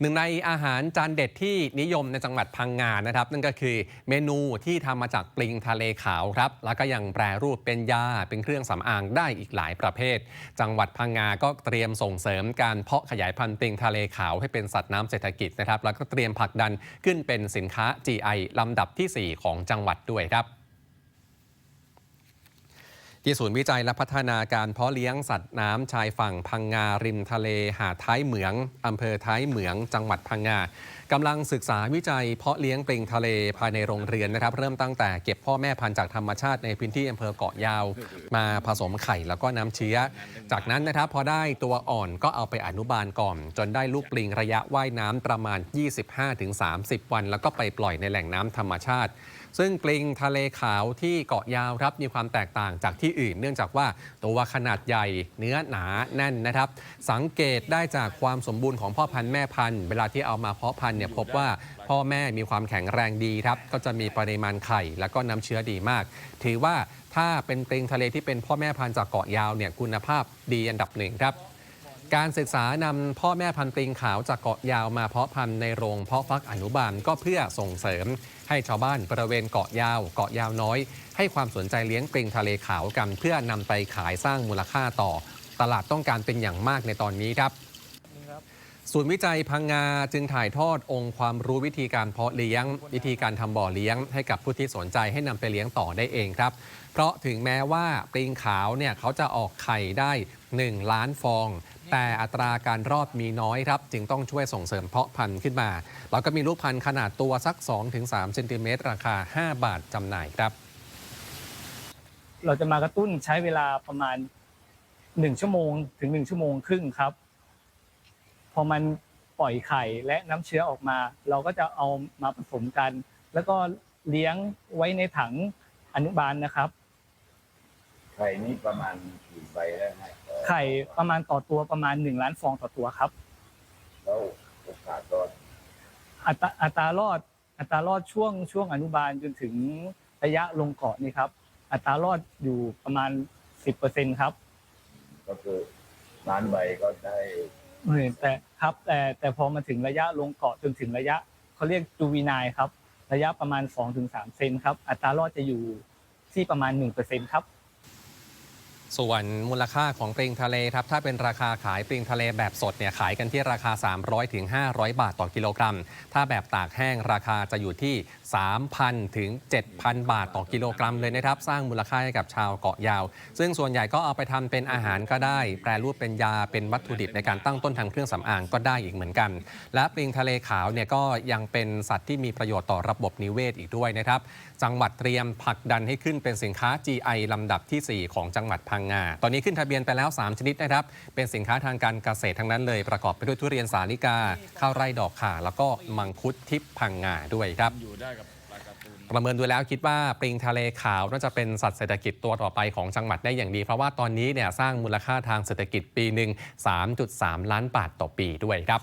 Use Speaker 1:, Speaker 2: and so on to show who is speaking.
Speaker 1: หนึ่งในอาหารจานเด็ดที่นิยมในจังหวัดพังงานะครับ นั่นก็คือเมนูที่ทำมาจากปลิงทะเลขาวครับ แล้วก็ยังแปรรูปเป็นยาเป็นเครื่องสำอางได้อีกหลายประเภท จังหวัดพังงาก็เตรียมส่งเสริมการเพาะขยายพันธุ์ปลิงทะเลขาวให้เป็นสัตว์น้ำเศรษฐกิจนะครับ แล้วก็เตรียมผลักดันขึ้นเป็นสินค้า GI ลำดับทีสี่ 4 ของจังหวัดด้วยครับ ที่ศูนย์วิจัยและพัฒนาการเพาะเลี้ยงสัตว์น้ำชายฝั่งพังงาริมทะเลหาดท้ายเหมืองอำเภอท้ายเหมืองจังหวัดพังงา กำลังศึกษาวิจัยเพาะเลี้ยงปลิงทะเลภายในโรงเรือนนะครับ เริ่มตั้งแต่เก็บพ่อแม่พันธุ์จากธรรมชาติในพื้นที่อำเภอเกาะยาว มาผสมไข่แล้วก็น้ำเชื้อ จากนั้นนะครับพอได้ตัวอ่อนก็เอาไปอนุบาลก่อน จนได้ลูกปลิงระยะว่ายน้ำประมาณ 25-30 วัน แล้วก็ไปปล่อยในแหล่งน้ำธรรมชาติ ซึ่งปลิงทะเลขาวที่เกาะยาวครับมีความแตกต่างจากที่อื่น เนื่องจากว่าตัวขนาดใหญ่เนื้อหนาแน่นนะครับ สังเกตได้จากความสมบูรณ์ของพ่อพันธุ์แม่พันธุ์เวลาที่เอามาเพาะพันธุ์เนี่ยพบว่าพ่อแม่มีความแข็งแรงดีครับก็จะมีปริมาณไข่ แล้วก็น้ำเชื้อดีมาก ถือว่าถ้าเป็นปลิงทะเลที่เป็นพ่อแม่พันธุ์จากเกาะยาวเนี่ยคุณภาพดีอันดับหนึ่งครับการศึกษานำพ่อแม่พันธุ์ปลิงขาวจากเกาะยาวมาเพาะพันธุ์ในโรงเพาะฟักอนุบาลก็เพื่อส่งเสริม ให้ชาวบ้านบริเวณเกาะยาว เกาะยาวน้อย ให้ความสนใจเลี้ยงปลิงทะเลขาวกัน เพื่อนำไปขายสร้างมูลค่าต่อ ตลาดต้องการเป็นอย่างมากในตอนนี้ครับ ศูนย์วิจัยพังงาจึงถ่ายทอดองค์ความรู้วิธีการเพาะเลี้ยง วิธีการทำบ่อเลี้ยง ให้กับผู้ที่สนใจให้นำไปเลี้ยงต่อได้เองครับ เพราะถึงแม้ว่าปลิงขาวเนี่ยเขาจะออกไข่ได้ 1 ล้านฟอง แต่อัตราการรอดมีน้อยครับ จึงต้องช่วยส่งเสริมเพาะพันธุ์ขึ้นมา แล้วก็มีลูกพันธุ์ขนาดตัวสัก 2-3เซนติเมตรราคา 5 บาทจำหน่ายครับ
Speaker 2: เราจะมากระตุ้นใช้เวลาประมาณหนึ่งชั่วโมงถึงหนึ่งชั่วโมงครึ่งครับ อมันปล่อยไข่และน้ำเชื้อออกมา เราก็จะเอามาผสมกัน แล้วก็เลี้ยงไว้ในถังอนุบาลนะครับ
Speaker 3: ไข่นี่ประมาณกี่ใบแล้วฮะ
Speaker 2: ไข่ประมาณต่อตัวประมาณหนึ่งล้านฟองต่อตัวครับ
Speaker 3: แล้วโอกาสรอด
Speaker 2: อัตราอัตรารอด อัตรารอดช่วงช่วงอนุบาลจนถึงระยะลงเกาะนี่ครับ อัตรารอดอยู่ประมาณสิบเปอร์เซ็นครับ
Speaker 3: ก็คือล้านใบก็ได้
Speaker 2: เออ แต่ครับแต่แต่พอมาถึงระยะลงเกาะจนถึงระยะเขาเรียกจูวีนายครับ ระยะประมาณ 2-3 เซนครับ อัตรารอดจะอยู่ที่ประมาณ 1%ครับ
Speaker 1: ส่วนมูลค่าของปลิงทะเลครับถ้าเป็นราคาขายปลิงทะเลแบบสดเนี่ยขายกันที่ราคา 300ถึง500 บาทต่อกิโลกรัม ถ้าแบบตากแห้งราคาจะอยู่ที่ 3,000ถึง7,000 บาทต่อกิโลกรัมเลยนะครับ สร้างมูลค่าให้กับชาวเกาะยาว ซึ่งส่วนใหญ่ก็เอาไปทำเป็นอาหารก็ได้ แปรรูปเป็นยาเป็นวัตถุดิบในการตั้งต้นทางเครื่องสำอางก็ได้อีกเหมือนกัน และปลิงทะเลขาวเนี่ยก็ยังเป็นสัตว์ที่มีประโยชน์ต่อระบบนิเวศอีกด้วยนะครับจังหวัดเตรียมผลักดันให้ขึ้นเป็นสินค้า GI ลำดับทีสี่4 ของจังหวัดพังงา ตอนนี้ขึ้นทะเบียนไปแล้ว 3 ชนิดนะครับ เป็นสินค้าทางการเกษตรทั้งนั้นเลย ประกอบไปด้วยทุเรียนสาลิกา ข้าวไร่ดอกข่า แล้วก็มังคุดทิพย์พังงาด้วยครับประเมินดูแล้วคิดว่าปลิงทะเลขาวน่าจะเป็นสัตว์เศรษฐกิจตัวต่อไปของจังหวัดได้อย่างดี เพราะว่าตอนนี้เนี่ยสร้างมูลค่าทางเศรษฐกิจปีหนึ่ง3.3 ล้านบาทต่อปีด้วยครับ